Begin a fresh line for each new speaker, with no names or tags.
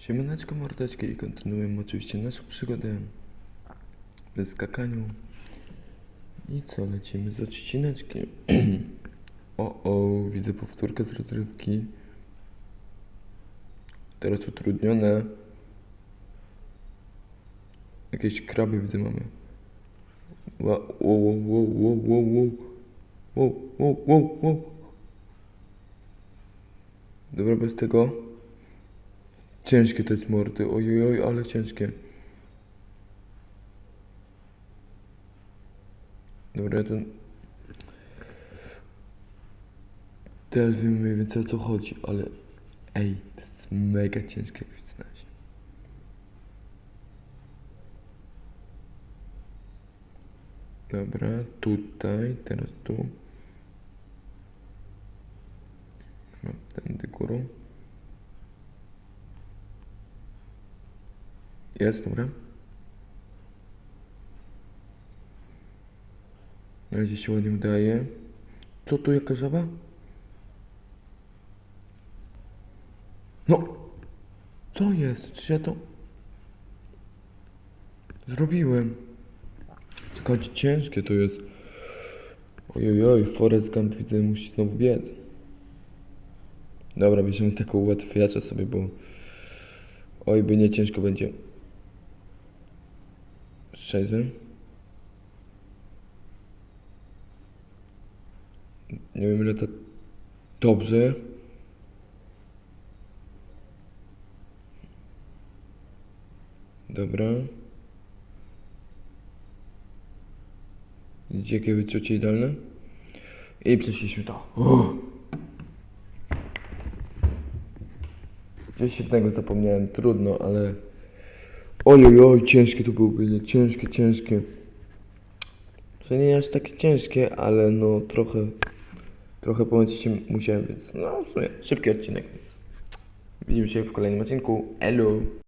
Siemaneczko mordeczki i kontynuujemy oczywiście naszą przygodę w skakaniu. I co, lecimy z odcineczkiem. o, o, widzę powtórkę z rozrywki. Teraz utrudnione. Jakieś kraby widzę mamy. Wow, wow, wow, wow. Wow, wow, wow, wow. Dobra, bez tego. Ciężkie to jest mordy, ojoj, ale ciężkie. Dobra, ja to... Teraz wiem mniej więcej o co chodzi, ale... Ej, to jest mega ciężkie jak znać. Dobra, tutaj, teraz tu. No, tędy górą. Jest, dobra. Na razie się ładnie udaje. Co tu, jaka żaba? No! Co jest? Czy ja to... Zrobiłem. Czekajcie, ciężkie to jest. Ojojoj, Forest Gump widzę musi znowu biec. Dobra, bierzemy taką ułatwiaczę sobie, bo... Oj, by nie ciężko będzie. Szczerze. Nie wiem ile to dobrze. Dobra. Widzicie jakie wyczucie idealne? I przeszliśmy to. Uff. Jednego zapomniałem, trudno, ale... Ojoj, oj, ciężkie to byłoby, nie? Ciężkie, ciężkie. To nie aż takie ciężkie, ale no trochę... Trochę pomóc się musiałem, więc no w sumie szybki odcinek, więc... Widzimy się w kolejnym odcinku. Elu!